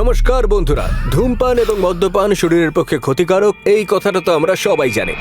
নমস্কার বন্ধুরা, ধূমপান এবং মদ্যপান শরীরের পক্ষে ক্ষতিকারক, এই কথাটা তো আমরা সবাই জানি।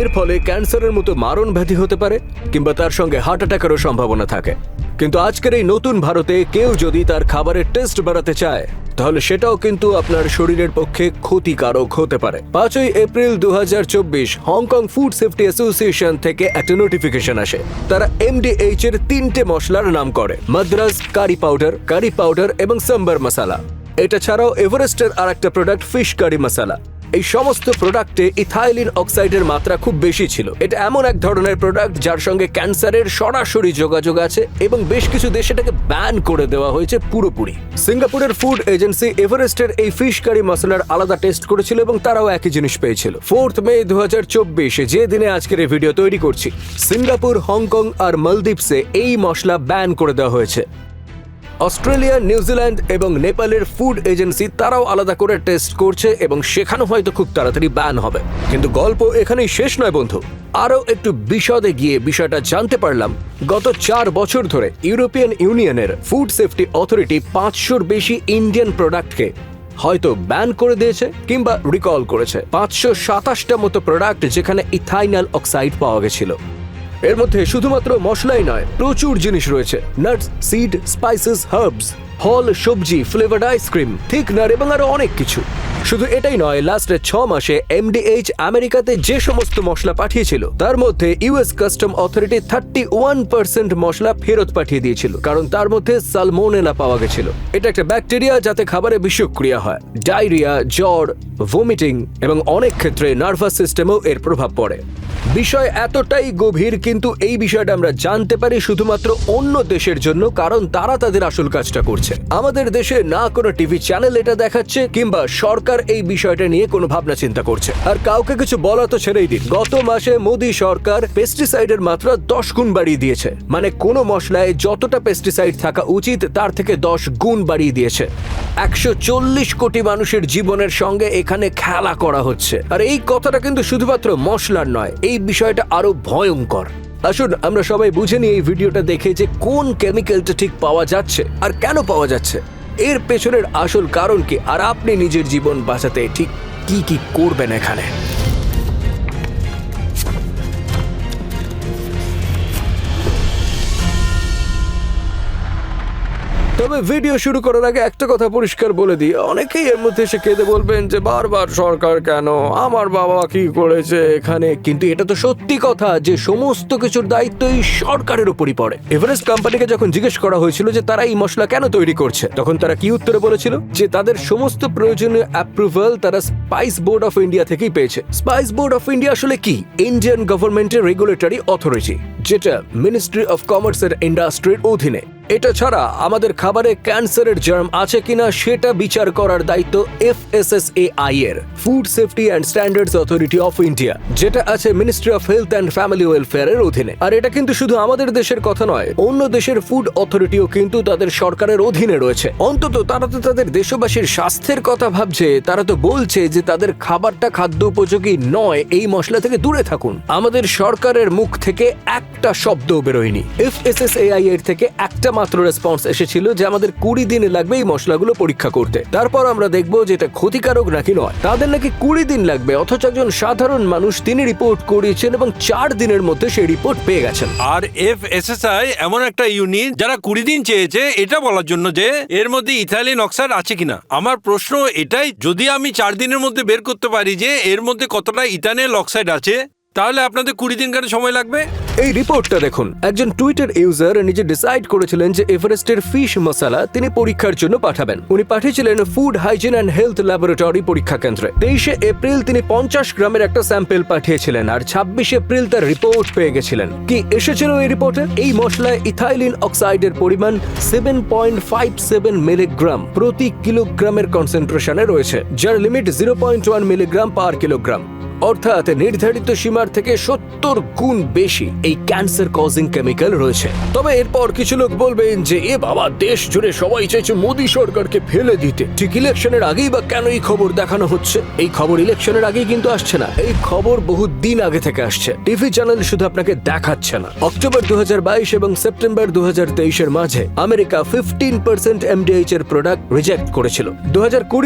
এর ফলে ক্যান্সারের মতো মারণ ব্যাধি হতে পারে, কিংবা তার সঙ্গে হার্ট অ্যাটাকেরও সম্ভাবনা থাকে। কিন্তু আজকের এই নতুন ভারতে কেউ যদি তার খাবারের টেস্ট বাড়াতে চায়, তাহলে সেটাও কিন্তু আপনার শরীরের পক্ষে ক্ষতিকারক হতে পারে। পাঁচই এপ্রিল দু হাজার চব্বিশ, হংকং ফুড সেফটি অ্যাসোসিয়েশন থেকে একটা নোটিফিকেশন আসে। তারা এমডিএইচ এর তিনটে মশলার নাম করে, Madras, curry powder curry powder এবং সাম্বার মশালা। এটা ছাড়াও এভারেস্টের আর একটা প্রোডাক্ট ফিশ কারি মশালা এই সমস্ত প্রোডাক্টে ইথাইলিন অক্সাইডের মাত্রা খুব বেশি ছিল। এটা এমন এক ধরনের প্রোডাক্ট যার সঙ্গে ক্যান্সারের সরাসরি যোগাযোগ আছে এবং বেশ কিছু দেশে এটাকে ব্যান করে দেওয়া হয়েছে পুরোপুরি। সিঙ্গাপুরের ফুড এজেন্সি এভারেস্টের এই ফিশ কারি মশলার আলাদা টেস্ট করেছিল এবং তারাও একই জিনিস পেয়েছিল। ফোর্থ মে দু হাজার চব্বিশে যে দিনে আজকের এই ভিডিও তৈরি করছি, সিঙ্গাপুর, হংকং আর মালদ্বীপসে এই মশলা ব্যান করে দেওয়া হয়েছে। অস্ট্রেলিয়া নিউজিল্যান্ড এবং নেপালের ফুড এজেন্সি তারাও আলাদা করে টেস্ট করছে এবং সেখানেও হয়তো খুব তাড়াতাড়ি ব্যান হবে। কিন্তু গল্প এখানেই শেষ নয় বন্ধু। আরও একটু বিশদে গিয়ে বিষয়টা জানতে পারলাম। গত চার বছর ধরে ইউরোপিয়ান ইউনিয়নের ফুড সেফটি অথরিটি পাঁচশোর বেশি ইন্ডিয়ান প্রোডাক্টকে হয়তো ব্যান করে দিয়েছে কিংবা রিকল করেছে। পাঁচশো সাতাশটা মতো প্রোডাক্ট যেখানে ইথাইনাল অক্সাইড পাওয়া গেছিল। এর মধ্যে শুধুমাত্র মশলাই নয় প্রচুর জিনিস রয়েছে। নাটস সিড স্পাইসেস হার্বস ফল, সবজি ফ্লেভার্ড আইসক্রিম থিকনার এবং আরও অনেক কিছু। শুধু এটাই নয় লাস্টে ছ মাসে এমডিএইচ আমেরিকাতে যে সমস্ত মশলা পাঠিয়েছিল, তার মধ্যে US custom authority thirty one percent মশলা ফেরত পাঠিয়ে দিয়েছিল, কারণ তার মধ্যে সালমোনেলা পাওয়া গেছিল। এটা একটা ব্যাকটেরিয়া যাতে খাবারে বিষক্রিয়া হয়। ডায়রিয়া জ্বর ভমিটিং এবং অনেক ক্ষেত্রে নার্ভাস সিস্টেমেও এর প্রভাব পড়ে। বিষয় এতটাই গভীর, কিন্তু এই বিষয়টা আমরা জানতে পারি শুধুমাত্র অন্য দেশের জন্য, কারণ তারা তাদের আসল কাজটা করছে। আমাদের দেশে না কোনো টিভি চ্যানেল এটা দেখাচ্ছে কিংবা সরকার এই বিষয়টা নিয়ে কোনো ভাবনা চিন্তা করছে। আর কাউকে কিছু বলা তো ছেড়েই দিন। গত মাসে মোদী সরকার পেস্টিসাইডের মাত্রা দশ গুণ বাড়িয়ে দিয়েছে। মানে কোনো মশলায় যতটা পেস্টিসাইড থাকা উচিত, তার থেকে দশ গুণ বাড়িয়ে দিয়েছে। একশো চল্লিশ কোটি মানুষের জীবনের সঙ্গে এখানে খেলা করা হচ্ছে। আর এই কথাটা কিন্তু শুধুমাত্র মশলার নয়, এই বিষয়টা আরও ভয়ঙ্কর। আসুন, আমরা সবাই বুঝে নিই এই ভিডিওটা দেখে যে কোন কেমিক্যালটা ঠিক পাওয়া যাচ্ছে আর কেন পাওয়া যাচ্ছে। এর পেছনের আসল কারণ কি আর আপনি নিজের জীবন বাঁচাতে ঠিক কি কি করবেন এখানে? তবে ভিডিও শুরু করার আগে একটা কথা পরিষ্কার বলে দিই। অনেকেই এর মধ্যে এসে কেঁদে বলবেন যে, বারবার সরকার কেন? আমার বাবা কি করেছে এখানে? কিন্তু এটা তো সত্যি কথা যে, সমস্ত কিছুর দায়িত্বই সরকারের উপরই পড়ে। এভারেস্ট কোম্পানিকে যখন জিজ্ঞেস করা হয়েছিল যে, তারা এই মশলা কেন তৈরি করছে? তখন তারা কি উত্তরে বলেছিল? যে, তাদের সমস্ত প্রয়োজনীয় অ্যাপ্রুভাল তারা স্পাইস বোর্ড অফ ইন্ডিয়া থেকেই পেয়েছে। স্পাইস বোর্ড অফ ইন্ডিয়া আসলে কি? ইন্ডিয়ান গভর্নমেন্টের রেগুলেটরি অথরিটি যেটা মিনিস্ট্রি অফ কমার্সের ইন্ডাস্ট্রির অধীনে। এটা ছাড়া আমাদের খাবারে ক্যান্সারের জার্ম আছে কিনা সেটা বিচার করার দায়িত্ব এফএসএসএআই এর food safety and standards authority of India যেটা আছে ministry of health and family ওয়েলফেয়ারের অধীনে। আর এটা কিন্তু শুধু আমাদের দেশের কথা নয়, অন্য দেশের ফুড অথরিটিও কিন্তু তাদের সরকারের অধীনে রয়েছে। অন্তত তারা তো তাদের দেশবাসীর স্বাস্থ্যের কথা ভাবছে, তারা তো বলছে যে তাদের খাবারটা খাদ্য উপযোগী নয়, এই মশলা থেকে দূরে থাকুন। আমাদের সরকারের মুখ থেকে একটা শব্দও বেরোয়নি। এফএসএসএআই এর থেকে একটা মাত্র রেসপন্স এসেছিল যে আমাদের কুড়ি দিন লাগবে এই মশলাগুলো পরীক্ষা করতে। তারপর আমরা দেখব যে এটা ক্ষতিকারক নাকি নয়। তাদের নাকি কুড়ি দিন লাগবে, অথচ একজন সাধারণ মানুষ তিনি রিপোর্ট করিয়েছেন এবং চার দিনের মধ্যে সেই রিপোর্ট পেয়ে গেছেন। আর এফ এসএসআই এমন একটা ইউনিট যারা কুড়ি দিন চেয়েছে, এটা বলার জন্য যে এর মধ্যে ইথাইলিন অক্সাইড আছে কিনা। আমার প্রশ্ন এটাই, যদি আমি চার দিনের মধ্যে বের করতে পারি যে এর মধ্যে কতটা ইথাইল অক্সাইড আছে তাহলে আপনাদের কুড়ি দিন কেন সময় লাগবে? এই রিপোর্টটা দেখুন। একজন টুইটার ইউজার নিজে ডিসাইড করেছিলেন যে এভারেস্টের ফিশ মশালা তিনি পরীক্ষার জন্য পাঠাবেন। উনি পাঠিয়েছিলেন food hygiene and health laboratory পরীক্ষা কেন্দ্রে। তেইশে এপ্রিল তিনি পঞ্চাশ গ্রামের একটা স্যাম্পেল পাঠিয়েছিলেন আর ছাব্বিশে এপ্রিল তার রিপোর্ট পেয়ে গেছিলেন। কি এসেছিল এই রিপোর্টে এই মশলায় ইথাইলিন অক্সাইডের পরিমাণ seven point five seven milligram প্রতি কিলোগ্রামের কনসেন্ট্রেশনে রয়েছে। যার limit zero point one milligram per kilogram অর্থাৎ নির্ধারিত সীমার থেকে সত্তর গুণ বেশি এই ক্যান্সার কজিং কেমিক্যাল রয়েছে। তবে এরপর কিছু লোক বলবেন যে, এ বাবা, দেশ জুড়ে সবাই চাইছে মোদী সরকারকে ফেলে দিতে। ঠিক ইলেকশনের আগেই বা কেন এই খবর দেখানো হচ্ছে? এই খবর ইলেকশনের আগেই কিন্তু আসছে না। এই খবর বহু দিন আগে থেকে আসছে। টিভি চ্যানেল শুধু আপনাকে দেখাচ্ছে না। অক্টোবর দু হাজার বাইশ এবং সেপ্টেম্বর দু হাজার তেইশ এর মাঝে আমেরিকা ফিফটিন পার্সেন্ট এমডিএইচ এর প্রোডাক্ট রিজেক্ট করেছিল। দু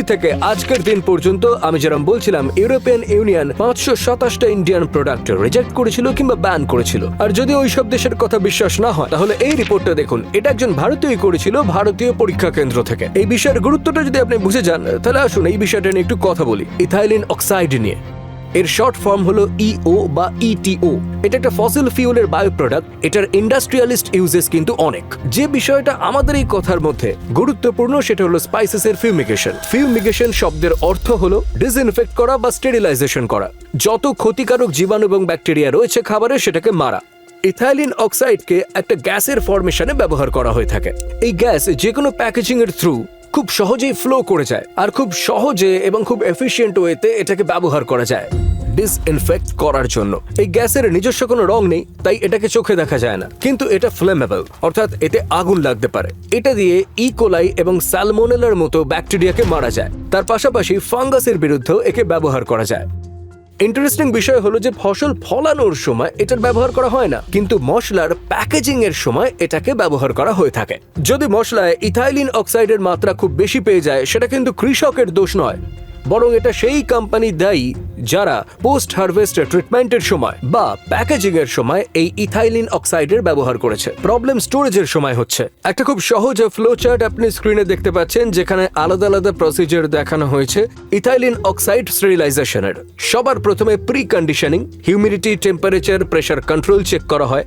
থেকে আজকের দিন পর্যন্ত আমি যেরকম বলছিলাম, ইউরোপিয়ান ইউনিয়ন পাঁচশো সাতাশটা ইন্ডিয়ান প্রোডাক্ট রিজেক্ট করেছিল কিংবা ব্যান করেছিল। আর যদি ওইসব দেশের কথা বিশ্বাস না হয়, তাহলে এই রিপোর্টটা দেখুন। এটা একজন ভারতীয় করেছিল ভারতীয় পরীক্ষা কেন্দ্র থেকে। এই বিষয়ের গুরুত্বটা যদি আপনি বুঝে যান, তাহলে আসুন এই বিষয়টা নিয়ে একটু কথা বলি। ইথাইলিন অক্সাইড নিয়ে। এর শর্ট ফর্ম হলো ইও বা ইটিও এটা একটা ফসিল ফিউলের বায়ো প্রোডাক্ট এটার ইন্ডাস্ট্রিয়ালিস্ট ইউজেস কিন্তু অনেক। যে বিষয়টা আমাদের এই কথার মধ্যে গুরুত্বপূর্ণ, সেটা হলো স্পাইসেস এর ফিউমিগেশন ফিউমিগেশন শব্দের অর্থ হলো ডিসইনফেক্ট করা বা স্টেরিলাইজেশন করা। যত ক্ষতিকারক জীবাণু এবং ব্যাকটেরিয়া রয়েছে খাবারে, সেটাকে মারা। ইথাইলিন অক্সাইডকে একটা গ্যাসের ফরমেশনে ব্যবহার করা হয়ে থাকে। এই গ্যাস যে কোনো প্যাকেজিং এর থ্রু খুব সহজেই ফ্লো করে যায় আর খুব সহজে এবং খুব এফিসিয়েন্ট ওয়েতে এটাকে ব্যবহার করা যায়। ডিসইনফেক্ট করার জন্য। এই গ্যাসের নিজস্ব কোনো রং নেই, তাই এটাকে চোখে দেখা যায় না। কিন্তু এটা ফ্লেমেবল অর্থাৎ এতে আগুন লাগতে পারে। এটা দিয়ে ইকোলাই এবং স্যালমোনেলার মতো ব্যাকটেরিয়াকে মারা যায়। তার পাশাপাশি ফাঙ্গাসের বিরুদ্ধেও একে ব্যবহার করা যায়। ইন্টারেস্টিং বিষয় হলো যে ফসল ফলানোর সময় এটার ব্যবহার করা হয় না। কিন্তু মশলার প্যাকেজিং এর সময় এটাকে ব্যবহার করা হয়ে থাকে। যদি মশলায় ইথাইলিন অক্সাইডের মাত্রা খুব বেশি পেয়ে যায়, সেটা কিন্তু কৃষকের দোষ নয়। বরং এটা সেই কোম্পানি দায়ী যারা পোস্ট হারভেস্ট ট্রিটমেন্টের সময় বা প্যাকেজিং এর সময় এই ইথাইলিন অক্সাইডের ব্যবহার করেছে। প্রবলেম স্টোরেজের সময় হচ্ছে। একটা খুব সহজ ফ্লো চার্ট আপনি স্ক্রিনে দেখতে পাচ্ছেন, যেখানে আলাদা আলাদা প্রসিজার দেখানো হয়েছে ইথাইলিন অক্সাইড স্টেরিলাইজেশনের সবার প্রথমে preconditioning humidity temperature pressure control check করা হয়।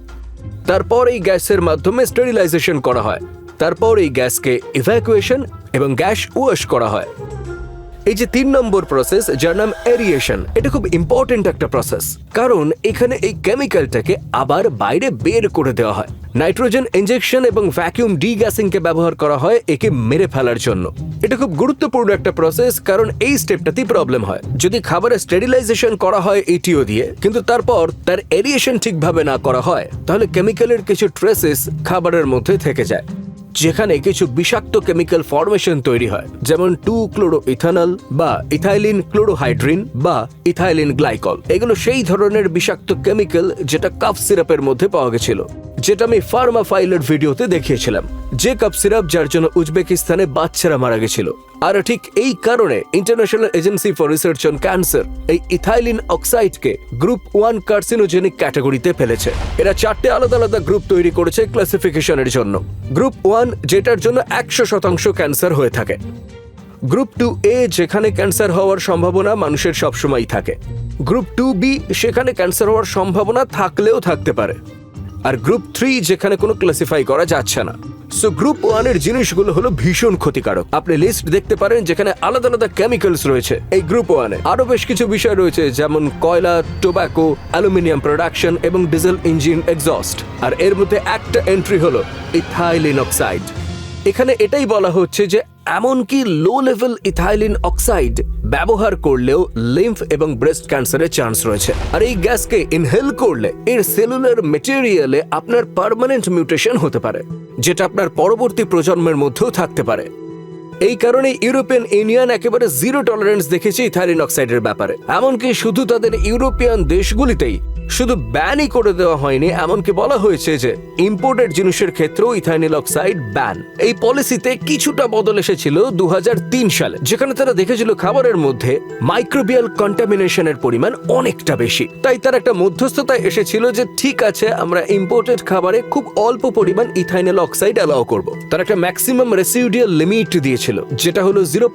তারপর এই গ্যাসের মাধ্যমে স্টেরিলাইজেশন করা হয়। তারপর এই গ্যাসকে ইভ্যাকুয়েশন এবং গ্যাস ওয়াশ করা হয়। এই যে তিন নম্বর প্রসেস যার নাম এরিয়েশন এটা খুব ইম্পর্টেন্ট একটা প্রসেস কারণ এখানে এই কেমিক্যালটাকে আবার বাইরে বের করে দেওয়া হয়। নাইট্রোজেন ইঞ্জেকশন এবং ভ্যাকিউম ডি কে ব্যবহার করা হয় একে মেরে ফেলার জন্য। এটা খুব গুরুত্বপূর্ণ একটা প্রসেস কারণ এই স্টেপটাতেই প্রবলেম হয়। যদি খাবারের স্টেরিলাইজেশন করা হয় এটিও দিয়ে, কিন্তু তারপর তার এরিয়েশন ঠিকভাবে না করা হয়, তাহলে কেমিক্যালের কিছু ট্রেসেস খাবারের মধ্যে থেকে যায়। যেখানে কিছু বিষাক্ত কেমিক্যাল ফরমেশন তৈরি হয়, যেমন টু ক্লোরো ইথানল বা ইথাইলিন ক্লোরোহাইড্রিন বা ইথাইলিন গ্লাইকল এগুলো সেই ধরনের বিষাক্ত কেমিক্যাল যেটা কাফ সিরাপের মধ্যে পাওয়া গেছিল। যেটা আমি ফার্মা ফাইলের ভিডিওতে দেখিয়েছিলাম। যে কাপ সিরাপ যার জন্য উজবেকিস্তানে বাচ্চারা মারা গেছিল। আর ঠিক এই কারণে international agency for research on cancer এই ইথাইলিন অক্সাইডকে গ্রুপ ওয়ান কার্সিনোজেনিক ক্যাটাগরিতে ফেলেছে। এরা চারটে আলাদা আলাদা গ্রুপ তৈরি করেছে ক্লাসিফিকেশনের জন্য। গ্রুপ ওয়ান যেটার জন্য একশো শতাংশ ক্যান্সার হয়ে থাকে। গ্রুপ টু এ যেখানে ক্যান্সার হওয়ার সম্ভাবনা মানুষের সবসময়ই থাকে। গ্রুপ টু বি সেখানে ক্যান্সার হওয়ার সম্ভাবনা থাকলেও থাকতে পারে। আর গ্রুপ থ্রি যেখানে কোনো ক্লাসিফাই করা যাচ্ছে না। সো গ্রুপ ওয়ানের জিনিসগুলো হলো ভীষণ ক্ষতিকারক। আপনি লিস্ট দেখতে পারেন যেখানে আলাদা আলাদা কেমিক্যালস রয়েছে এই গ্রুপ ওয়ানে আরও বেশ কিছু বিষয় রয়েছে, যেমন কয়লা টোব্যাকো অ্যালুমিনিয়াম প্রোডাকশন এবং ডিজেল ইঞ্জিন এক্সস্ট আর এর মধ্যে একটা এন্ট্রি হলো ইথাইলিন অক্সাইড এখানে এটাই বলা হচ্ছে যে, এমনকি লো লেভেল ইথাইলিন অক্সাইড ব্যবহার করলেও লিম্ফ এবং ব্রেস্ট ক্যান্সারের চান্স রয়েছে। আর এই গ্যাসকে ইনহেল করলে এর সেলুলার মেটেরিয়ালে আপনার পার্মানেন্ট মিউটেশন হতে পারে, যেটা আপনার পরবর্তী প্রজন্মের মধ্যেও থাকতে পারে। এই কারণে ইউরোপিয়ান ইউনিয়ন একেবারে জিরো টলারেন্স দেখেছে ইথাইলিন অক্সাইডের ব্যাপারে। এমনকি শুধু তাদের ইউরোপিয়ান দেশগুলিতেই শুধু ব্যানই করে দেওয়া হয়নি, এমনকি বলা হয়েছে যে ইম্পোর্টেড জিনিসের ক্ষেত্রেও ইথাইনিল অক্সাইড ব্যান। এই পলিসিতে কিছুটা বদল এসেছিল দু সালে, যেখানে তারা দেখেছিল খাবারের মধ্যে মাইক্রোবিয়াল কন্টামিনেশনের পরিমাণ অনেকটা বেশি। তাই তার একটা মধ্যস্থতায় এসেছিল যে, ঠিক আছে, আমরা ইম্পোর্টেড খাবারে খুব অল্প পরিমাণ ইথাইনাল অক্সাইড অ্যালাউ করব। তার একটা ম্যাক্সিমাম রেসিউডিয়াল লিমিট দিয়েছিল, যেটা হলো জিরো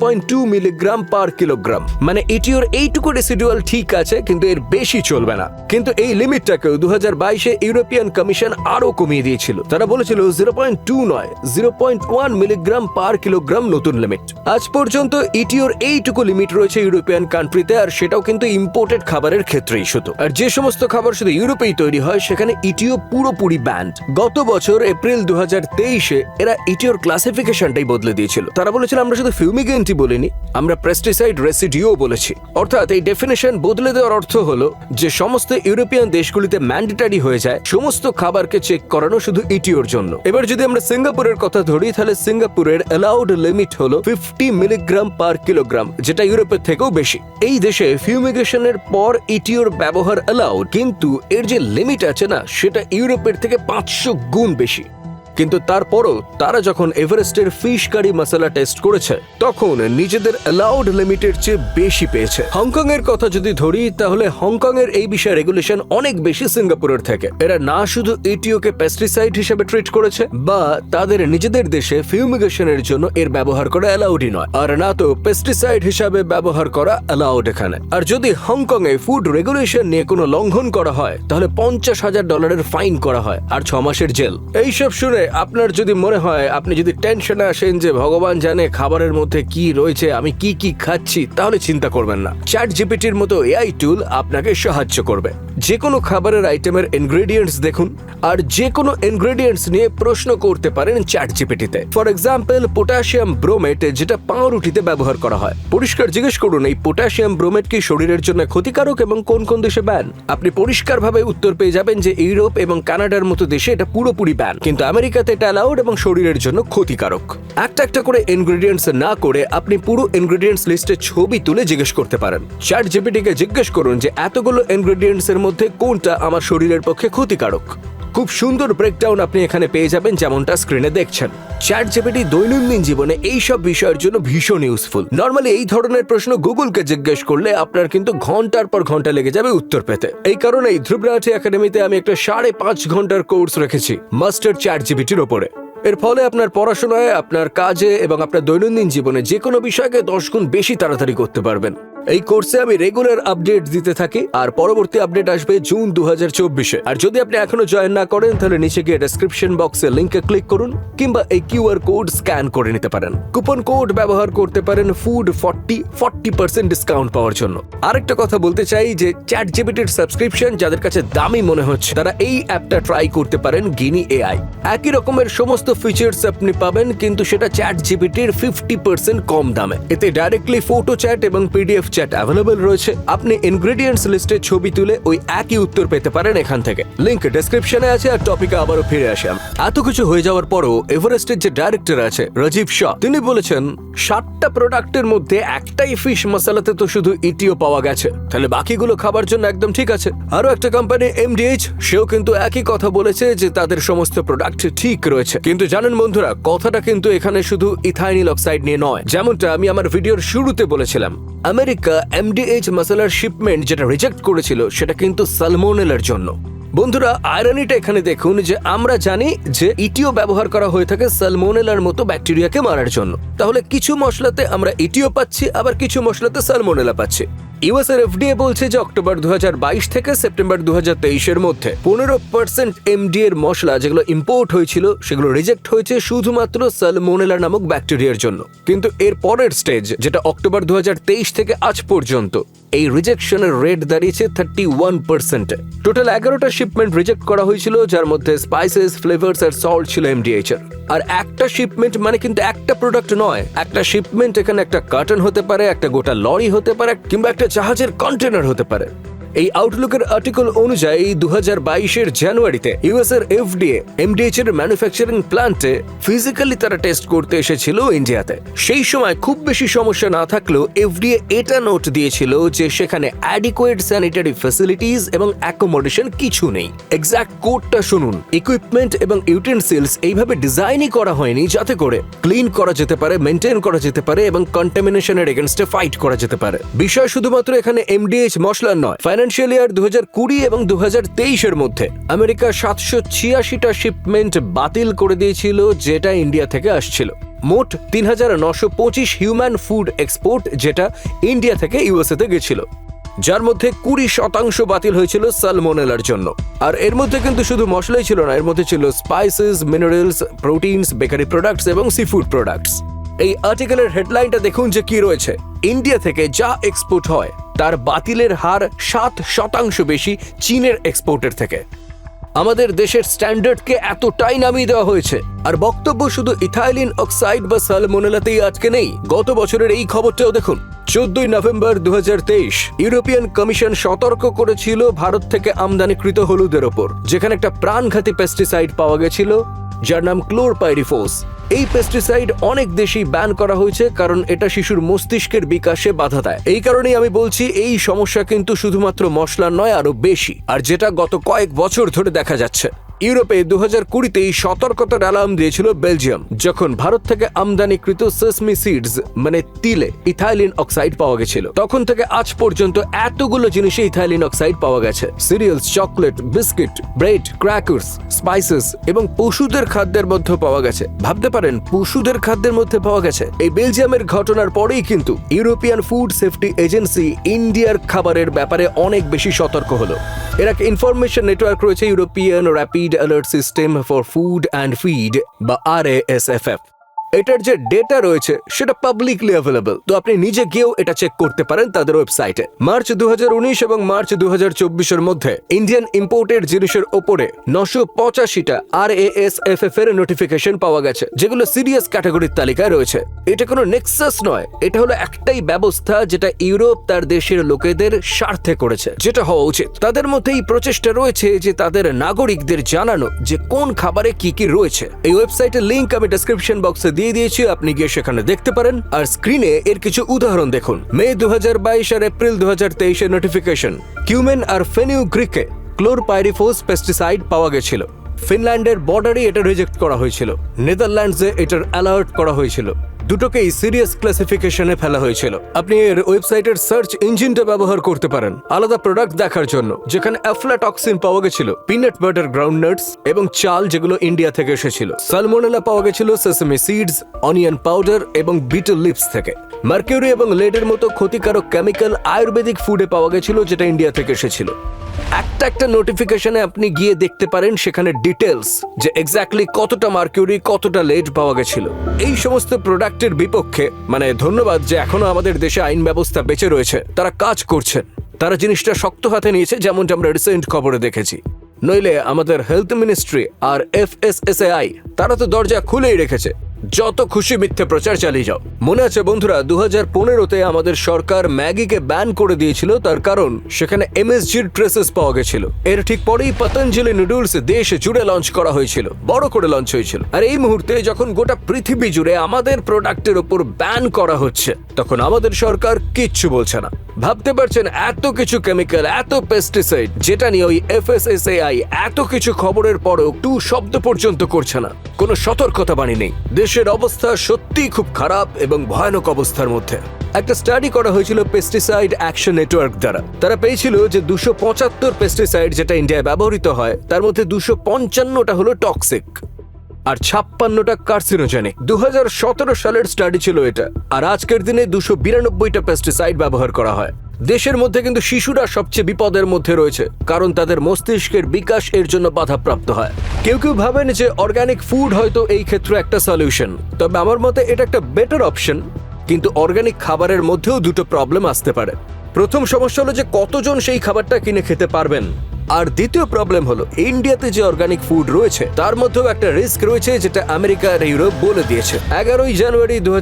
মিলিগ্রাম পার কিলোগ্রাম মানে এটিওর এইটুকু রেসিডুয়াল ঠিক আছে, কিন্তু এর বেশি চলবে না। কিন্তু এই লিমিটটাকেও দু হাজার বাইশে ইউরোপিয়ান কমিশন আরও কমিয়ে দিয়েছিল। তারা বলেছিল জিরো পয়েন্ট টু নয়, zero point one milligram per kilogram নতুন লিমিট। আজ পর্যন্ত ইটিওর এইটুকু লিমিট রয়েছে ইউরোপিয়ান কান্ট্রিতে, আর সেটাও কিন্তু ইম্পোর্টেড খাবারের ক্ষেত্রেই শুধু। আর যে সমস্ত খাবার শুধু ইউরোপেই তৈরি হয়, সেখানে ইটিও পুরোপুরি ব্যান্ড। গত বছর এপ্রিল দু হাজার তেইশে এরা ইটিওর ক্লাসিফিকেশনটাই বদলে দিয়েছিল। তারা বলেছিল, আমরা শুধু ফিউমিগেন্টই বলিনি, আমরা পেস্টিসাইড রেসিডিও বলেছি। অর্থাৎ এই ডেফিনেশন বদলে দেওয়ার অর্থ হলো যে সমস্ত ইউরোপিয়ান দেশগুলিতে ম্যান্ডেটারি হয়ে যায়, সমস্ত খাবারকে চেক করানো শুধু ইটিওর জন্য। এবার যদি আমরা সিঙ্গাপুরের কথা ধরি, তাহলে সিঙ্গাপুরের অ্যালাউড লিমিট হলো ফিফটি মিলিগ্রাম পার কিলোগ্রাম যেটা ইউরোপের থেকেও বেশি। এই দেশে ফিউমিগেশনের পর ইটিওর ব্যবহার অ্যালাউড কিন্তু এর যে লিমিট আছে না, সেটা ইউরোপের থেকে পাঁচশো গুণ বেশি। কিন্তু তারপরও তারা যখন এভারেস্টের ফিশ কারি মশলা টেস্ট করেছে, তখন নিজেদের অ্যালাউড লিমিটের চেয়ে বেশি পেয়েছে। হংকং এর কথা যদি ধরি, তাহলে হংকং এর এই বিষয়ে রেগুলেশন অনেক বেশি সিঙ্গাপুরের থেকে। এরা না শুধু এটিওকে পেস্টিসাইড হিসেবে ট্রিট করেছে, বা তাদের নিজেদের দেশে ফিউমিগেশনের জন্য এর ব্যবহার করা অ্যালাউডই নয়, আর না তো পেস্টিসাইড হিসাবে ব্যবহার করা অ্যালাউড এখানে। আর যদি হংকং এ ফুড রেগুলেশন নিয়ে কোনো লঙ্ঘন করা হয়, তাহলে পঞ্চাশ হাজার ডলারের ফাইন করা হয়, আর ছ মাসের জেল। এইসব শুনে আপনার যদি মনে হয়, আপনি যদি টেনশনে আসেন যে ভগবান জানে খাবারের মধ্যে কি রয়েছে, আমি কি কি খাচ্ছি, তাহলে চিন্তা করবেন না। চ্যাট জিপিটির মতো এআই টুল আপনাকে সাহায্য করবে। যে কোনো খাবারের আইটেমের ইনগ্রেডিয়েন্টস দেখুন, আর যে কোনো ইনগ্রেডিয়েন্টস নিয়ে প্রশ্ন করতে পারেন চ্যাট জিপিটিতে ফর এক্সাম্পল পটাশিয়াম ব্রোমেট যেটা পাউরুটিতে ব্যবহার করা হয়। পরিষ্কার জিজ্ঞেস করুন, এই পটাশিয়াম ব্রোমেট কি শরীরের জন্য ক্ষতিকারক এবং কোন কোন দেশে ব্যান আপনি পরিষ্কারভাবে উত্তর পেয়ে যাবেন যে ইউরোপ এবং কানাডার মতো দেশে এটা পুরোপুরি ব্যান কিন্তু আমেরিকাতে এটা অ্যালাউড এবং শরীরের জন্য ক্ষতিকারক। একটা একটা করে ইনগ্রেডিয়েন্টস না করে আপনি পুরো ইনগ্রেডিয়েন্টস লিস্টে ছবি তুলে জিজ্ঞেস করতে পারেন। চ্যাট জিপিটিকে জিজ্ঞেস করুন যে এতগুলো ইনগ্রেডিয়েন্টস এর মধ্যে কোনটা আমার শরীরের পক্ষে ক্ষতিকারক? খুব সুন্দর ব্রেকডাউন আপনি এখানে পেয়ে যাবেন যেমনটা স্ক্রিনে দেখছেন। চ্যাট জিপিটি দৈনন্দিন জীবনে এই সব বিষয়ের জন্য ভীষণ ইউজফুল নর্মালি এই ধরনের প্রশ্ন গুগলকে জিজ্ঞেস করলে আপনার কিন্তু ঘণ্টার পর ঘণ্টা লেগে যাবে উত্তর পেতে। এই কারণেই ধ্রুবরাঠি একাডেমিতে আমি একটা সাড়ে পাঁচ ঘণ্টার কোর্স রেখেছি মাস্টার চ্যাট জিপিটির ওপরে। এর ফলে আপনার পড়াশোনায়, আপনার কাজে এবং আপনার দৈনন্দিন জীবনে যে কোনো বিষয়কে দশ গুণ বেশি তাড়াতাড়ি করতে পারবেন। এই কোর্সে আমি রেগুলার আপডেট দিতে থাকি, আর পরবর্তী আপডেট আসবে জুন দু হাজার চব্বিশে। আর যদি আপনি এখনও জয়েন না করেন, তাহলে নিচে গিয়ে ডেসক্রিপশন বক্সে লিঙ্কে ক্লিক করুন, কিংবা এই কিউআর কোড স্ক্যান করে নিতে পারেন। কুপন কোড ব্যবহার করতে পারেন food forty forty percent discount পাওয়ার জন্য। আরেকটা কথা বলতে চাই যে চ্যাট জিবিটির সাবস্ক্রিপশন যাদের কাছে দামি মনে হচ্ছে, তারা এই অ্যাপটা ট্রাই করতে পারেন গিনি এআই একই রকমের সমস্ত ফিচার্স আপনি পাবেন, কিন্তু সেটা চ্যাট জিবিটির ফিফটি পার্সেন্ট কম দামে। এতে ডাইরেক্টলি ফটো চ্যাট এবং পিডিএফ চ্যাট অ্যাভেলেবল রয়েছে। আপনি ইনগ্রেডিয়েন্টস লিস্টে ছবি তুলে ওই একই উত্তর পেতে পারেন এখান থেকে। লিংক ডেসক্রিপশনে আছে আর টপিকে আবারও ফিরে আসলাম এত কিছু হয়ে যাওয়ার পরও এভারেস্টের যে ডাইরেক্টর আছে রাজীব শাহ তিনি বলেছেন, ষাটটা প্রোডাক্টের মধ্যে একটাই ফিশ মশলাতে তো শুধু ইটিও পাওয়া গেছে। তাহলে বাকিগুলো খাবার জন্য একদম ঠিক আছে। আরও একটা কোম্পানি এমডিএইচ সেও কিন্তু একই কথা বলেছে যে তাদের সমস্ত প্রোডাক্ট ঠিক রয়েছে। কিন্তু জানেন বন্ধুরা, কথাটা কিন্তু এখানে শুধু ইথাইনিল অক্সাইড নিয়ে নয়। যেমনটা আমি আমার ভিডিওর শুরুতে বলেছিলাম। আমেরিকা এমডিএইচ মশলার শিপমেন্ট যেটা রিজেক্ট করেছিল, সেটা কিন্তু সালমোনেলার জন্য। বন্ধুরা, আয়রনিটা এখানে দেখুন যে আমরা জানি যে ইটিও ব্যবহার করা হয়ে থাকে সালমোনেলার মতো ব্যাকটেরিয়াকে মারার জন্য। তাহলে কিছু মশলাতে আমরা ইটিও পাচ্ছি, আবার কিছু মশলাতে সালমোনেলা পাচ্ছি। ইউএস এর এফডিএ বলছে যে অক্টোবর দু হাজার বাইশ থেকে সেপ্টেম্বর দু এর মধ্যে পনেরো পার্সেন্ট এমডি এর মশলা যেগুলো ইম্পোর্ট হয়েছিল, সেগুলো রিজেক্ট হয়েছে শুধুমাত্র সালমোনেলা নামক ব্যাকটেরিয়ার জন্য। কিন্তু এর পরের স্টেজ, যেটা অক্টোবর দুহাজার তেইশ থেকে আজ পর্যন্ত, এই রিজেকশনের রেট দাঁড়িয়েছে থার্টি ওয়ান পার্সেন্টে টোটাল এগারোটা শিপমেন্ট রিজেক্ট করা হয়েছিল, যার মধ্যে স্পাইসেস, ফ্লেভার্স আর সল্ট ছিল এমডিএইচ এর আর একটা শিপমেন্ট মানে কিন্তু একটা প্রোডাক্ট নয়, একটা শিপমেন্ট এখানে একটা কার্টন হতে পারে, একটা গোটা লরি হতে পারে, কিংবা একটা জাহাজের কন্টেনার হতে পারে। এই আউটলুকের আর্টিকেল অনুযায়ী দু হাজার বাইশের জানুয়ারিতে ইউএস এর এফডিএ এমডিএইচ এর ম্যানুফ্যাকচারিং প্ল্যান্টে ফিজিক্যালি তারা টেস্ট করতে এসেছিল ইন্ডিয়াতে সেই সময় খুব বেশি সমস্যা না থাকলেও এফডিএ এটা নোট দিয়েছিল যে সেখানে অ্যাডিকুয়েট স্যানিটারি ফ্যাসিলিটিস এবং অ্যাকোমোডেশন কিছু নেই। এক্সাক্ট কোডটা শুনুন। ইকুইপমেন্ট এবং ইউটেন্সিলস এইভাবে ডিজাইনই করা হয়নি যাতে করে ক্লিন করা যেতে পারে মেনটেন করা যেতে পারে এবং কন্টামিনেশনের এগেনস্টে ফাইট করা যেতে পারে। বিষয় শুধুমাত্র এখানে এমডিএইচ মশলার নয় ফাইন্যান্সিয়াল ইয়ার দু কুড়ি এবং দু তেইশের মধ্যে আমেরিকা সাতশো ছিয়াশিটা শিপমেন্ট বাতিল করে দিয়েছিল, যেটা ইন্ডিয়া থেকে আসছিল। মোট তিন হাজার নশো পঁচিশ হিউম্যান ফুড এক্সপোর্ট যেটা ইন্ডিয়া থেকে ইউএসএ তে গেছিল। যার মধ্যে কুড়ি শতাংশ বাতিল হয়েছিল সালমোনেলার জন্য। আর এর মধ্যে কিন্তু শুধু মশলাই ছিল না, এর মধ্যে ছিল spices minerals proteins bakery products এবং সি ফুড প্রোডাক্টস এই আর্টিকেলের হেডলাইনটা দেখুন যে কি রয়েছে। ইন্ডিয়া থেকে যা এক্সপোর্ট হয়, তার বাতিলের হার সাত শতাংশ বেশি চীনের এক্সপোর্টের থেকে। আমাদের দেশের স্ট্যান্ডার্ডকে এতটাই নামিয়ে দেওয়া হয়েছে। আর বক্তব্য শুধু ইথাইলিন অক্সাইড বা সালমোনেলাতেই আজকে নেই। গত বছরের এই খবরটাও দেখুন। চোদ্দই নভেম্বর দু হাজার তেইশ, ইউরোপিয়ান কমিশন সতর্ক করেছিল ভারত থেকে আমদানিকৃত হলুদের ওপর, যেখানে একটা প্রাণঘাতী পেস্টিসাইড পাওয়া গেছিল, যার নাম ক্লোরপাইরিফোস এই পেস্টিসাইড অনেক দেশেই ব্যান করা হয়েছে, কারণ এটা শিশুর মস্তিষ্কের বিকাশে বাধা দেয়। এই কারণেই আমি বলছি, এই সমস্যা কিন্তু শুধুমাত্র মশলা নয় আরও বেশি। আর যেটা গত কয়েক বছর ধরে দেখা যাচ্ছে। ইউরোপে দু হাজার কুড়িতেই সতর্কতার অ্যালার্ম দিয়েছিল বেলজিয়াম, যখন ভারত থেকে আমদানিকৃত সেসমি সিডস মানে তিলে, ইথাইলিন অক্সাইড পাওয়া গেছিল। তখন থেকে আজ পর্যন্ত এতগুলো জিনিসে ইথাইলিন অক্সাইড পাওয়া গেছে। Cereals chocolate biscuit bread crackers spices এবং পশুদের খাদ্যের মধ্যে পাওয়া গেছে। ভাবতে পারেন, পশুদের খাদ্যের মধ্যে পাওয়া গেছে? এই বেলজিয়ামের ঘটনার পরেই কিন্তু ইউরোপিয়ান ফুড সেফটি এজেন্সি ইন্ডিয়ার খাবারের ব্যাপারে অনেক বেশি সতর্ক হলো। এর ইনফরমেশন নেটওয়ার্ক রয়েছে European rapid alert system for food and feed বা আর এটার যে ডেটা রয়েছে, সেটা পাবলিকলি অ্যাভেলেবল তো আপনি নিজে গিয়েও এটা চেক করতে পারেন তাদের ওয়েবসাইটে মার্চ দু এবং মার্চ দু এর মধ্যে ইন্ডিয়ান ইম্পোর্টেড জিনিসের ওপরে নশো পঁচাশিটা আর এস এফ এফ এর নোটিফিকেশন পাওয়া গেছে, যেগুলো সিরিয়াস ক্যাটাগরির তালিকায় রয়েছে। এটা কোনো নেক্সাস নয়, এটা হলো একটাই ব্যবস্থা যেটা ইউরোপ তার দেশের লোকেদের স্বার্থে করেছে, যেটা হওয়া উচিত। তাদের মধ্যে এই প্রচেষ্টা রয়েছে যে তাদের নাগরিকদের জানানো যে কোন খাবারে কি কি রয়েছে। এই ওয়েবসাইটের লিঙ্ক আমি ডেসক্রিপশন বক্সে দিয়ে দিয়েছি, আপনি গিয়ে সেখানে দেখতে পারেন। আর স্ক্রিনে এর কিছু উদাহরণ দেখুন। মে দু হাজার বাইশ আর এপ্রিল দু হাজার তেইশের নোটিফিকেশন কিউমেন আর ফেনিউ গ্রিকে ক্লোরপাইরিফোস পেস্টিসাইড পাওয়া গেছিল। ফিনল্যান্ডের বর্ডারে এটা রিজেক্ট করা হয়েছিল। নেদারল্যান্ডসে এটার অ্যালার্ট করা হয়েছিল। দুটোকেই সিরিয়াস ক্লাসিফিকেশনে ফেলা হয়েছিল। আপনি এর ওয়েবসাইটের সার্চ ইঞ্জিনটা ব্যবহার করতে পারেন। আলাদা প্রোডাক্ট দেখার জন্য, যেখানে অ্যাফ্লাটক্সিন পাওয়া গেছিল পিনাট বাটার গ্রাউন্ড নাটস এবং চাল যেগুলো ইন্ডিয়া থেকে এসেছিল। সালমোনেলা পাওয়া গেছিল সেসেমি সিডস অনিয়ন পাউডার এবং বিটল লিপস থেকে। মার্কিউরি এবং লেডের মতো ক্ষতিকারক কেমিক্যাল আয়ুর্বেদিক ফুডে পাওয়া গেছিল যেটা ইন্ডিয়া থেকে এসেছিল। একটা একটা নোটিফিকেশনে আপনি গিয়ে দেখতে পারেন সেখানে ডিটেলস যে এক্স্যাক্টলি কতটা মার্কিউরি, কতটা লেড পাওয়া গেছিল। এই সমস্ত প্রোডাক্টের বিপক্ষে মানে ধন্যবাদ যে এখনও আমাদের দেশে আইন ব্যবস্থা বেঁচে রয়েছে, তারা কাজ করছেন। তারা জিনিসটা শক্ত হাতে নিয়েছে যেমনটা আমরা রিসেন্ট খবরে দেখেছি। নইলে আমাদের health ministry R F S S A I তারা তো দরজা খুলেই রেখেছে। যত খুশি মিথ্যে প্রচার চালিয়ে যাও। মনে আছে বন্ধুরা দু হাজার পনেরোতে আমাদের সরকার ম্যাগিকে ব্যান করে দিয়েছিল, তার কারণ সেখানে এমএসজির ট্রেসেস পাওয়া গেছিল। এর ঠিক পরেই পতঞ্জলি নুডলস দেশ জুড়ে লঞ্চ করা হয়েছিল, বড় করে লঞ্চ হয়েছিল। আর এই মুহূর্তে যখন গোটা পৃথিবী জুড়ে আমাদের প্রোডাক্টের উপর ব্যান করা হচ্ছে, তখন আমাদের সরকার কিচ্ছু বলছে না। ভাবতে পারছেন, এত কিছু কেমিক্যাল এত পেস্টিসাইড যেটা নিয়ে ওই এফএসএসএআই এত কিছু খবরের পরেও টু শব্দ পর্যন্ত করছে না। কোনো সতর্কতা বাণী নেই। দেশের অবস্থা সত্যিই খুব খারাপ এবং ভয়ানক অবস্থার মধ্যে। একটা স্টাডি করা হয়েছিল পেস্টিসাইড অ্যাকশন নেটওয়ার্ক দ্বারা। তারা পেয়েছিল যে দুশো পঁচাত্তর পেস্টিসাইড যেটা ইন্ডিয়ায় ব্যবহৃত হয়, তার মধ্যে দুশো পঞ্চান্নটা হলো টক্সিক আর ছাপ্পান্নটা কার্সিনোজেনিক দু হাজার সতেরো সালের স্টাডি ছিল এটা, আর আজকের দিনে দুশো বিরানব্বইটা পেস্টিসাইড ব্যবহার করা হয়। দেশের মধ্যে কিন্তু শিশুরা সবচেয়ে বিপদের মধ্যে রয়েছে, কারণ তাদের মস্তিষ্কের বিকাশ এর জন্য বাধাপ্রাপ্ত হয়। কেউ কেউ ভাবেন যে অর্গানিক ফুড হয়তো এই ক্ষেত্রে একটা সলিউশন তবে আমার মতে এটা একটা বেটার অপশন কিন্তু অর্গানিক খাবারের মধ্যেও দুটো প্রবলেম আসতে পারে। প্রথম সমস্যা হলো যে কতজন সেই খাবারটা কিনে খেতে পারবেন? আর দ্বিতীয় প্রবলেম হলো ইন্ডিয়াতে যে অর্গানিক ফুড রয়েছে, তার মধ্যেও একটা রিস্ক রয়েছে যেটা আমেরিকা আর ইউরোপ বলে দিয়েছে। এগারোই জানুয়ারি দু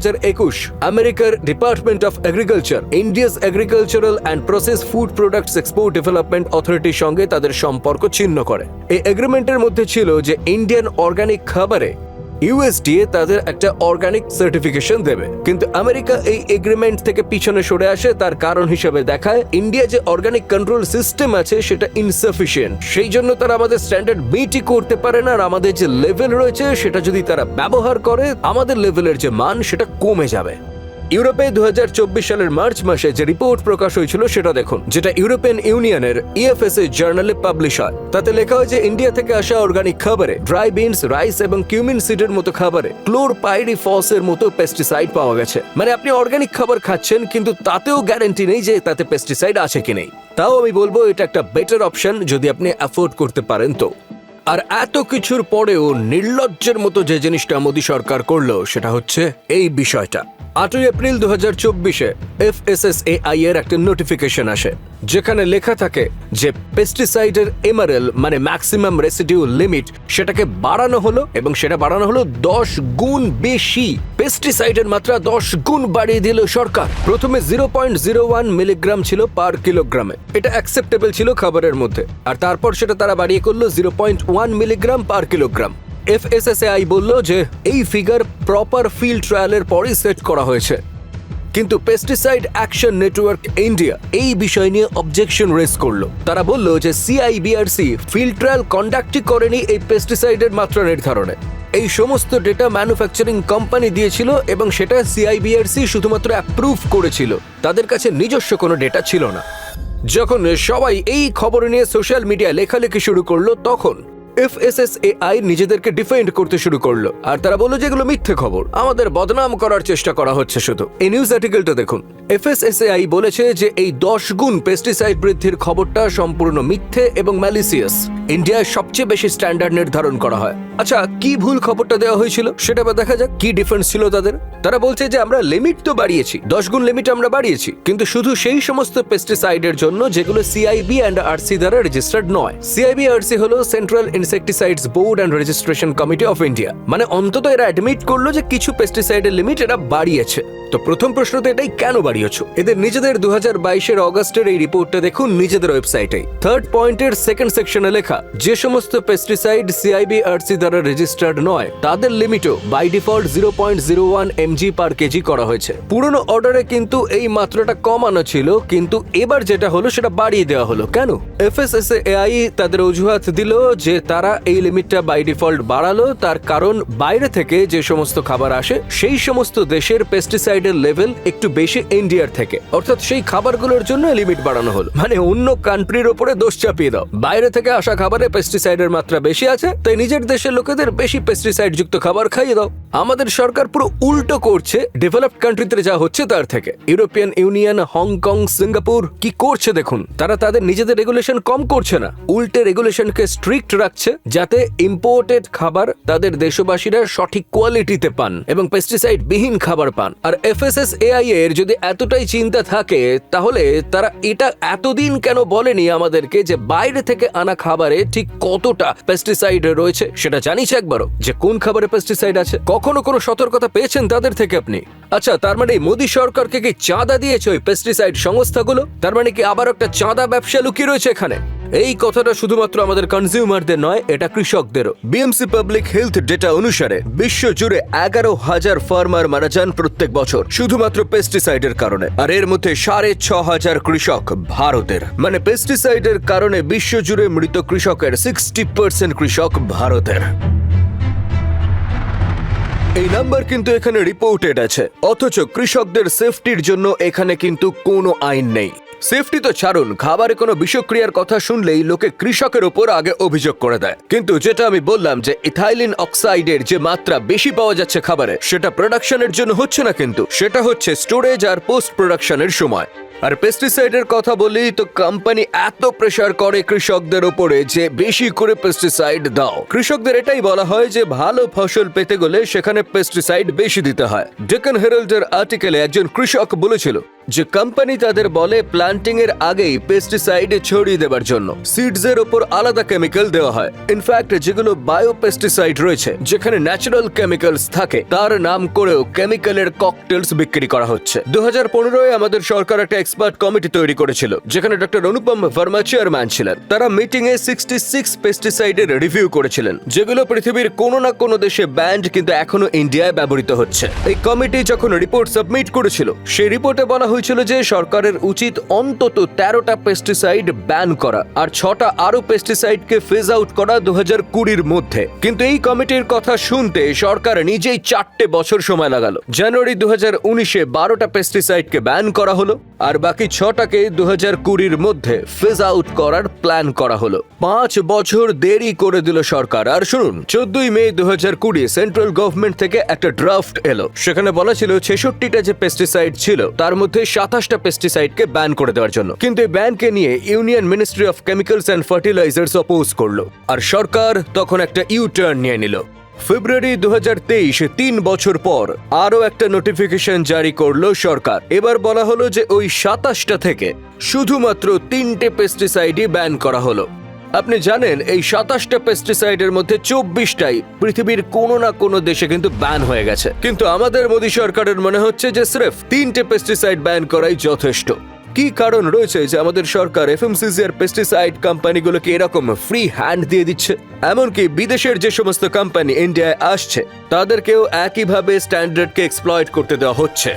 আমেরিকার department of agriculture India's agricultural and process food products export development অথরিটির সঙ্গে তাদের সম্পর্ক ছিন্ন করে। এই এগ্রিমেন্টের মধ্যে ছিল যে ইন্ডিয়ান অর্গানিক খাবারে ইউএসডিএ তাদের একটা অর্গানিক সার্টিফিকেশন দেবে। কিন্তু আমেরিকা এই এগ্রিমেন্ট থেকে পিছনে সরে আসে, তার কারণ হিসেবে দেখায় ইন্ডিয়া যে অর্গানিক কন্ট্রোল সিস্টেম আছে, সেটা ইনসাফিসিয়েন্ট সেই জন্য তারা আমাদের স্ট্যান্ডার্ড মিটই করতে পারে না, আর আমাদের যে লেভেল রয়েছে, সেটা যদি তারা ব্যবহার করে, আমাদের লেভেলের যে মান, সেটা কমে যাবে। ইউরোপে দুহাজার চব্বিশ সালের মার্চ মাসে যে রিপোর্ট প্রকাশ হয়েছিল সেটা দেখুন, যেটা ইউরোপিয়ান ইউনিয়নের ইএফএসএ জার্নালে পাবলিশ হয়। তাতে লেখা হয় যে ইন্ডিয়া থেকে আসা অর্গানিক খাবারে ড্রাই বিনস, রাইস এবং কিউমিন সিডের মতো খাবারে ক্লোর পাইরিফসের মতো পেস্টিসাইড পাওয়া গেছে। মানে আপনি অর্গানিক খাবার খাচ্ছেন, কিন্তু তাতেও গ্যারান্টি নেই যে তাতে পেস্টিসাইড আছে কি নেই। তাও আমি বলব এটা একটা বেটার অপশন যদি আপনি অ্যাফোর্ড করতে পারেন তো। আর এত কিছুর পরেও নির্লজ্জের মতো যে জিনিসটা মোদী সরকার করল, সেটা হচ্ছে এই বিষয়টা। আটই এপ্রিল দু হাজার চব্বিশে F S S A I এর একটা নোটিফিকেশন আসে, যেখানে লেখা থাকে যে পেস্টিসাইডের এমআরএল মানে ম্যাক্সিমাম রেসিডিউ লিমিট সেটাকে বাড়ানো হলো এবং সেটা বাড়ানো হলো দশ গুণ বেশি। পেস্টিসাইডের মাত্রা দশ গুণ বাড়িয়ে দিল সরকার। প্রথমে zero point zero one milligram ছিল পার কিলোগ্রামে। এটা অ্যাকসেপ্টেবল ছিল খাবারের মধ্যে। আর তারপর সেটা তারা বাড়িয়ে করল zero point one milligram per kilogram. F S S FSSAI বলল যে, এই ফিগার প্রপার ফিল্ড ট্রায়ালের পরই সেট করা হয়েছে। কিন্তু পেস্টিসাইড অ্যাকশন নেটওয়ার্ক ইন্ডিয়া এই বিষয় নিয়ে অবজেকশন রেজ করল। তারা বলল যে সিআইবিআরসি ফিল্ড ট্রায়াল কন্ডাক্টই করেনি এই পেস্টিসাইডের মাত্রা নির্ধারণে। এই সমস্ত ডেটা ম্যানুফ্যাকচারিং কোম্পানি দিয়েছিল এবং সেটা সিআইবিআরসি শুধুমাত্র অ্যাপ্রুভ করেছিল। তাদের কাছে নিজস্ব কোনো ডেটা ছিল না। যখন সবাই এই খবর নিয়ে সোশ্যাল মিডিয়া লেখালেখি শুরু করল, তখন এফএসএসএআই নিজেদেরকে ডিফেন্ড করতে শুরু করল। আর তারা বলল যে এগুলো মিথ্যে খবর। আমাদের বদনাম করার চেষ্টা করা হচ্ছে শুধু। এই নিউজ আর্টিকেলটা দেখুন। এফএসএসএআই বলেছে যে এই দশ গুণ পেস্টিসাইড বৃদ্ধির খবরটা সম্পূর্ণ মিথ্যে এবং ম্যালিসিয়াস ইন্ডিয়ায় সবচেয়ে বেশি স্ট্যান্ডার্ড নির্ধারণ করা হয়। আচ্ছা কি ভুল খবরটা দেওয়া হয়েছিল? সেটা বা দেখা যাক, কি ডিফারেন্স ছিল তাদের? তারা বলছে যে আমরা লিমিট তো বাড়িয়েছি। দশ গুণ লিমিট আমরা বাড়িয়েছি। কিন্তু শুধু সেই সমস্ত পেস্টিসাইডের জন্য যেগুলো সিআইবি অ্যান্ড আরসি দ্বারা রেজিস্টার্ড নয়। সিআইবি আরসি হলো central insecticides board and registration committee of India মানে অন্তত এরা অ্যাডমিট করল যে কিছু পেস্টিসাইডের লিমিট এরা বাড়িয়েছে। তো প্রথম প্রশ্ন তো এটাই কেন বাড়িয়েছ? এদের নিজেদের দু হাজার বাইশের অগস্টের এই রিপোর্টটা দেখুন নিজেদের ওয়েবসাইটে থার্ড পয়েন্টের সেকেন্ড সেকশনে লেখা, যে সমস্ত পেস্টিসাইড সিআইবি আরসি দ্বারা রেজিস্টার্ড নয়, তাদের লিমিটও by default zero point zero one mg per kg করা হয়েছে। পুরনো অর্ডারে কিন্তু এই মাত্রাটা কমানো ছিল, কিন্তু এবার যেটা হলো সেটা বাড়িয়ে দেওয়া হলো। কেন? এফএসএসএ এআই তাদের অজুহাত দিল যে তারা এই লিমিটটা বাই ডিফল্ট বাড়ালো, তার কারণ বাইরে থেকে যে সমস্ত খাবার আসে, সেই সমস্ত দেশের পেস্টিসাইডের লেভেল একটু বেশি ইন্ডিয়ার থেকে। অর্থাৎ সেই খাবারগুলোর জন্য লিমিট বাড়ানো হলো। মানে অন্য কান্ট্রির ওপরে দোষ চাপিয়ে দাও। বাইরে থেকে আসা খাবারে পেস্টিসাইডের মাত্রা বেশি আছে, তাই নিজের দেশের লোকেদের বেশি পেস্টিসাইড যুক্ত খাবার খাইয়ে দাও। আমাদের সরকার পুরো উল্টো করছে ডেভেলপড কান্ট্রিতে যা হচ্ছে তার থেকে। ইউরোপিয়ান ইউনিয়ন হংকং সিঙ্গাপুর কি করছে দেখুন? তারা তাদের নিজেদের রেগুলেশন কম করছে না। উল্টে রেগুলেশনকে স্ট্রিক্ট রাখছে যাতে ইম্পোর্টেড খাবার তাদের দেশবাসীরা সঠিক কোয়ালিটিতে পান এবং পেস্টিসাইড বিহীন খাবার পান। আর এফএসএস এআই এর যদি এতটাই চিন্তা থাকে, তাহলে তারা এটা এতদিন কেন বলেনি আমাদেরকে যে বাইরে থেকে আনা খাবারে ঠিক কতটা পেস্টিসাইড রয়েছে সেটা জানিস একবারও যে কোন খাবারে পেস্টিসাইড আছে, কখনো কোনো সতর্কতা পেয়েছেন তাদের থেকে আপনি? আচ্ছা তার মানে মোদী সরকারকে কি চাঁদা দিয়েছে ওই পেস্টিসাইড সংস্থাগুলো? তার মানে কি আবার একটা চাঁদা ব্যবসা লুকিয়ে রয়েছে এখানে? এই কথাটা শুধুমাত্র আমাদের কনজিউমারদের নয়, এটা কৃষকদেরও। বিএমসি পাবলিক হেলথ ডেটা অনুসারে বিশ্ব জুড়ে এগারো হাজার ফার্মার মারা যান প্রত্যেক বছর, শুধুমাত্র পেস্টিসাইডের কারণে। আর এর মধ্যে সাড়ে ছ হাজার কৃষক ভারতের। মানে পেস্টিসাইডের কারণে বিশ্ব জুড়ে মৃত কৃষকের সিক্সটি পার্সেন্ট কৃষক ভারতের। এই নাম্বার কিন্তু এখানে রিপোর্টেড আছে। অথচ কৃষকদের সেফটির জন্য এখানে কিন্তু কোনো আইন নেই। সেফটি তো ছাড়ুন, খাবারে কোনো বিষক্রিয়ার কথা শুনলেই লোকে কৃষকের ওপর আগে অভিযোগ করে দেয়। কিন্তু যেটা আমি বললাম যে ইথাইলিন অক্সাইডের যে মাত্রা বেশি পাওয়া যাচ্ছে খাবারে, সেটা প্রোডাকশনের জন্য হচ্ছে না কিন্তু, সেটা হচ্ছে স্টোরেজ আর পোস্ট প্রোডাকশনের সময়। আর পেস্টিসাইডের কথা বলি তো কোম্পানি এত প্রেসার করে কৃষকদের ওপরে যে বেশি করে পেস্টিসাইড দাও। কৃষকদের এটাই বলা হয় যে ভালো ফসল পেতে গেলে সেখানে পেস্টিসাইড বেশি দিতে হয়। ডেকান হেরাল্ডের আর্টিকেলে একজন কৃষক বলেছিল যে কোম্পানি তাদের বলে প্লান্টিং এর আগেই পেস্টিসাইড ছড়িয়ে দেবার জন্য। সিডস এর ওপর আলাদা কেমিক্যাল দেওয়া হয়। ইনফ্যাক্ট যেগুলো বায়ো পেস্টিসাইড রয়েছে, যেখানে ন্যাচারাল কেমিক্যালস থাকে, তার নাম করেও কেমিক্যালের ককটেলস বিক্রি করা হচ্ছে। দু হাজার পনেরোয় আমাদের সরকার একটা এক্সপার্ট কমিটি তৈরি করেছিল, যেখানে ডক্টর অনুপম ভার্মা চেয়ারম্যান ছিলেন। তারা মিটিং এ সিক্সটি সিক্স পেস্টিসাইডের রিভিউ করেছিলেন, যেগুলো পৃথিবীর কোনো না কোনো দেশে ব্যান্ড কিন্তু এখনও ইন্ডিয়ায় ব্যবহৃত হচ্ছে। এই কমিটি যখন রিপোর্ট সাবমিট করেছিল, সেই রিপোর্টে বলা হয়েছিল যে সরকারের উচিত অন্তত তেরোটা পেস্টিসাইড ব্যান করা আর ছটা আরও পেস্টিসাইডকে ফেজ আউট করা দু হাজার কুড়ির মধ্যে। কিন্তু এই কমিটির কথা শুনতে সরকার নিজেই চারটে বছর সময় লাগালো। জানুয়ারি দু হাজার উনিশে বারোটা পেস্টিসাইডকে ব্যান করা হলো আর বাকি ছটাকে দু হাজার কুড়ির মধ্যে ফেজ আউট করার প্ল্যান করা হলো। পাঁচ বছর দেরি করে দিল সরকার। আর শুনুন, চোদ্দই মে দু হাজার কুড়ি সেন্ট্রাল গভর্নমেন্ট থেকে একটা ড্রাফট এলো। সেখানে বলা ছিল ছেষট্টিটা যে পেস্টিসাইড ছিল, তার মধ্যে সাতাশটা পেস্টিসাইডকে ব্যান করে দেওয়ার জন্য। কিন্তু এই ব্যানকে নিয়ে union ministry of chemicals and fertilizers oppose করল। আর সরকার তখন একটা ইউ টার্ন নিয়ে নিল। ফেব্রুয়ারি দু তিন বছর পর আরও একটা নোটিফিকেশন জারি করল সরকার। এবার বলা হলো যে ওই সাতাশটা থেকে শুধুমাত্র তিনটে পেস্টিসাইডই ব্যান করা হলো। আপনি জানেন, এই সাতাশটা পেস্টিসাইডের মধ্যে চব্বিশটাই পৃথিবীর কোনো না কোনো দেশে কিন্তু ব্যান হয়ে গেছে। কিন্তু আমাদের মোদী সরকারের মনে হচ্ছে যে স্রেফ তিনটে পেস্টিসাইড ব্যান করাই যথেষ্ট। কি কারণ রয়েছে যে আমাদের সরকার এফএমসিসি আর পেস্টিসাইড কোম্পানিগুলোকে এরকম ফ্রি হ্যান্ড দিয়ে দিচ্ছে? এমনকি বিদেশের যে সমস্ত কোম্পানি ইন্ডিয়ায় আসছে, তাদেরকেও একইভাবে স্ট্যান্ডার্ডকে এক্সপ্লয়েট করতে দেওয়া হচ্ছে।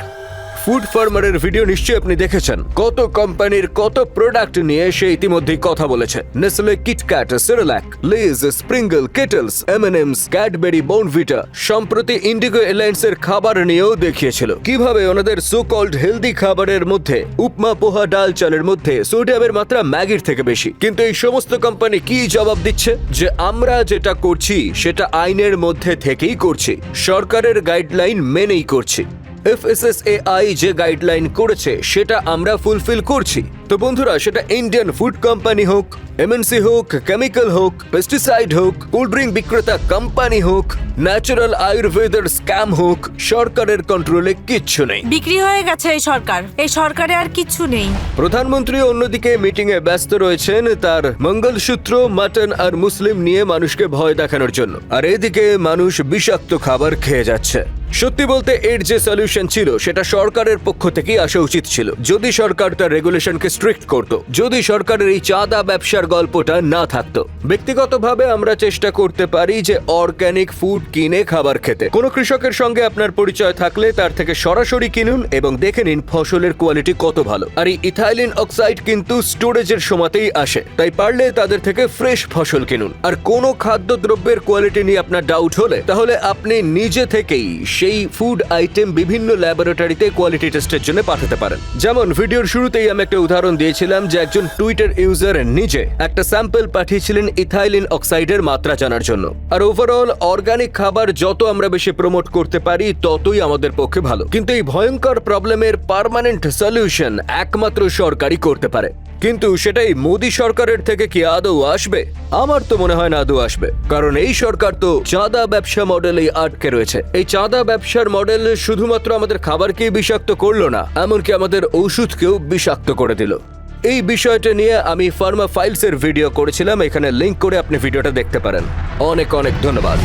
ফুড ফার্মারের ভিডিও নিশ্চয়ই আপনি দেখেছেন। কত কোম্পানির কত প্রোডাক্ট নিয়ে সে ইতিমধ্যেই কথা বলেছে। Nestle KitKat Cerelac Lays Pringles Kettles M&Ms Cadbury Bournvita সম্প্রতি ইন্ডিগো এয়ারলাইন্সের খাবার নিয়েও দেখিয়েছিল। কীভাবে ওনাদের সো কল্ড হেলদি খাবারের মধ্যে উপমা, পোহা, ডাল চালের মধ্যে সোডিয়ামের মাত্রা ম্যাগির থেকে বেশি। কিন্তু এই সমস্ত কোম্পানি কি জবাব দিচ্ছে? যে আমরা যেটা করছি, সেটা আইনের মধ্যে থেকেই করছি। সরকারের গাইডলাইন মেনেই করছি। এফএসএসএআই যে গাইডলাইন করেছে সেটা আমরা ফুলফিল করছি। তো বন্ধুরা সেটা ইন্ডিয়ান ফুড কোম্পানি হোক এমএনসি হোক কেমিক্যাল হোক পেস্টিসাইড হোক কোল্ড ড্রিঙ্ক বিক্রেতা কোম্পানি হোক ন্যাচারাল আয়ুর্বেদের স্ক্যাম হোক সরকারের কন্ট্রোলে কিচ্ছু নেই। বিক্রি হয়ে গেছে এই সরকার। এই সরকারে আর কিচ্ছু নেই। প্রধানমন্ত্রী অন্যদিকে মিটিং এ ব্যস্ত রয়েছেন তার মঙ্গলসূত্র মাটন আর মুসলিম নিয়ে মানুষকে ভয় দেখানোর জন্য। আর এদিকে মানুষ বিষাক্ত খাবার খেয়ে যাচ্ছে। সত্যি বলতে এর যে সলিউশন ছিল, সেটা সরকারের পক্ষ থেকেই আসা উচিত ছিল। যদি সরকার তার রেগুলেশনকে স্ট্রিক্ট করত, যদি সরকারের এই চাঁদা ব্যবসার গল্পটা না থাকতো। ব্যক্তিগতভাবে আমরা চেষ্টা করতে পারি যে অর্গানিক ফুড কিনে খাবার খেতে। কোনো কৃষকের সঙ্গে আপনার পরিচয় থাকলে তার থেকে সরাসরি কিনুন এবং দেখে নিন ফসলের কোয়ালিটি কত ভালো। আর এই ইথাইলিন অক্সাইড কিন্তু স্টোরেজের সময়তেই আসে, তাই পারলে তাদের থেকে ফ্রেশ ফসল কিনুন। আর কোনো খাদ্যদ্রব্যের কোয়ালিটি নিয়ে আপনার ডাউট হলে, তাহলে আপনি নিজে থেকেই সেই ফুড আইটেম বিভিন্ন ল্যাবরেটরিতে কোয়ালিটি টেস্টের জন্য পাঠাতে পারেন। যেমন ভিডিওর শুরুতেই আমি একটা উদাহরণ দিয়েছিলাম যে একজন টুইটার ইউজার নিজে একটা স্যাম্পল পাঠিয়েছিলেন ইথাইলিন অক্সাইডের মাত্রা জানার জন্য। আর ওভারঅল অর্গানিক খাবার যত আমরা বেশি প্রমোট করতে পারি, ততই আমাদের পক্ষে ভালো। কিন্তু এই ভয়ঙ্কর প্রবলেমের পার্মানেন্ট সলিউশন একমাত্র সরকারই করতে পারে। কিন্তু সেটাই মোদী সরকারের থেকে কি আদৌ আসবে? আমার তো মনে হয় না আদৌ আসবে। কারণ এই সরকার তো চাঁদা ব্যবসা মডেলেই আটকে রয়েছে। এই চাঁদা ব্যবসার মডেল শুধুমাত্র আমাদের খাবারকেই বিষাক্ত করল না, এমনকি আমাদের ওষুধকেও বিষাক্ত করে দিল। এই বিষয়টা নিয়ে আমি ফার্মা ফাইলসের ভিডিও করেছিলাম, এখানে লিঙ্ক করে আপনি ভিডিওটা দেখতে পারেন। অনেক অনেক ধন্যবাদ।